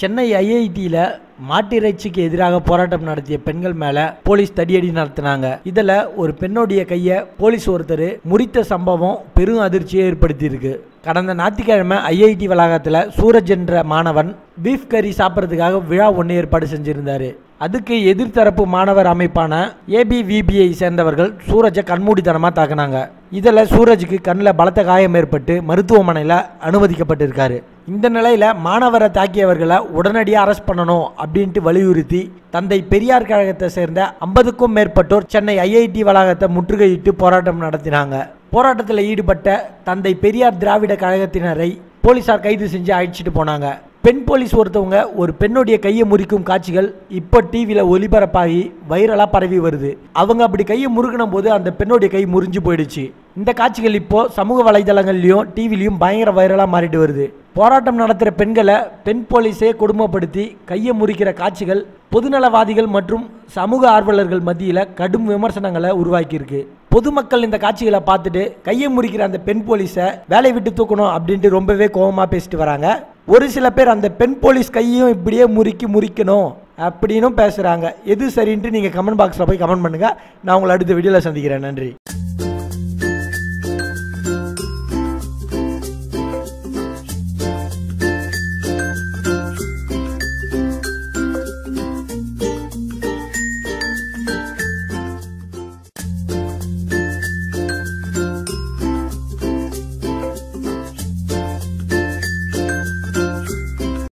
சென்னை ஐஐடியில் மாட்டிறைச்சிக்கு எதிராக போராட்டம் நடத்திய பெண்கள் மேல போலீஸ் தடியடி நடத்தினாங்க. இதுல ஒரு பெண்ணுடைய கையை போலீஸ் ஒருத்தர் முறித்த சம்பவம் பெரும் அதிர்ச்சியை ஏற்படுத்தியிருக்கு. கடந்த ஞாயிற்றுக்கிழமை ஐஐடி வளாகத்தில் சூரஜ் என்ற மாணவன் பீஃப் கறி சாப்பிட்றதுக்காக விழா ஒன்று ஏற்பாடு செஞ்சுருந்தாரு. அதுக்கு எதிர்த்தரப்பு மாணவர் அமைப்பான ஏபிவிபிஐ சேர்ந்தவர்கள் சூரஜை கண்மூடித்தனமாக தாக்குனாங்க. இதில் சூரஜுக்கு கண்ணில் பலத்த காயம் ஏற்பட்டு மருத்துவமனையில் அனுமதிக்கப்பட்டிருக்காரு. இந்த நிலையில் மாணவரை தாக்கியவர்களை உடனடியாக அரெஸ்ட் பண்ணணும் அப்படின்ட்டு வலியுறுத்தி தந்தை பெரியார் கழகத்தை சேர்ந்த ஐம்பதுக்கும் மேற்பட்டோர் சென்னை ஐஐடி வளாகத்தை முற்றுகையிட்டு போராட்டம் நடத்தினாங்க. போராட்டத்தில் ஈடுபட்ட தந்தை பெரியார் திராவிட கழகத்தினரை போலீசார் கைது செஞ்சு அழைச்சிட்டு போனாங்க. பெண் போலீஸ் ஒருத்தவங்க ஒரு பெண்ணுடைய கையை முறிக்கும் காட்சிகள் இப்போ டிவியில் ஒளிபரப்பாகி வைரலாக பரவி வருது. அவங்க அப்படி கையை முறுக்கின போது அந்த பெண்ணுடைய கை முறிஞ்சு போயிடுச்சு. இந்த காட்சிகள் இப்போது சமூக வலைதளங்கள்லையும் டிவிலையும் பயங்கர வைரலாக மாறிட்டு வருது. போராட்டம் நடத்துகிற பெண்களை பெண் போலீஸே கொடுமைப்படுத்தி கையை முறிக்கிற காட்சிகள் பொதுநலவாதிகள் மற்றும் சமூக ஆர்வலர்கள் மத்தியில் கடும் விமர்சனங்களை உருவாக்கியிருக்கு. பொதுமக்கள் இந்த காட்சிகளை பார்த்துட்டு கையை முறிக்கிற அந்த பெண் போலீஸை வேலையை விட்டு தூக்கணும் அப்படின்ட்டு ரொம்பவே கோபமாக பேசிட்டு வராங்க. ஒரு சில பேர் அந்த பெண் போலீஸ் கையையும் இப்படியே முறுக்கி முறிக்கணும் அப்படின்னும் பேசுகிறாங்க எது சரின்ட்டு நீங்கள் கமெண்ட் பாக்ஸில் போய் கமெண்ட் பண்ணுங்கள் நான் உங்களை அடுத்த வீடியோவில் சந்திக்கிறேன். நன்றி.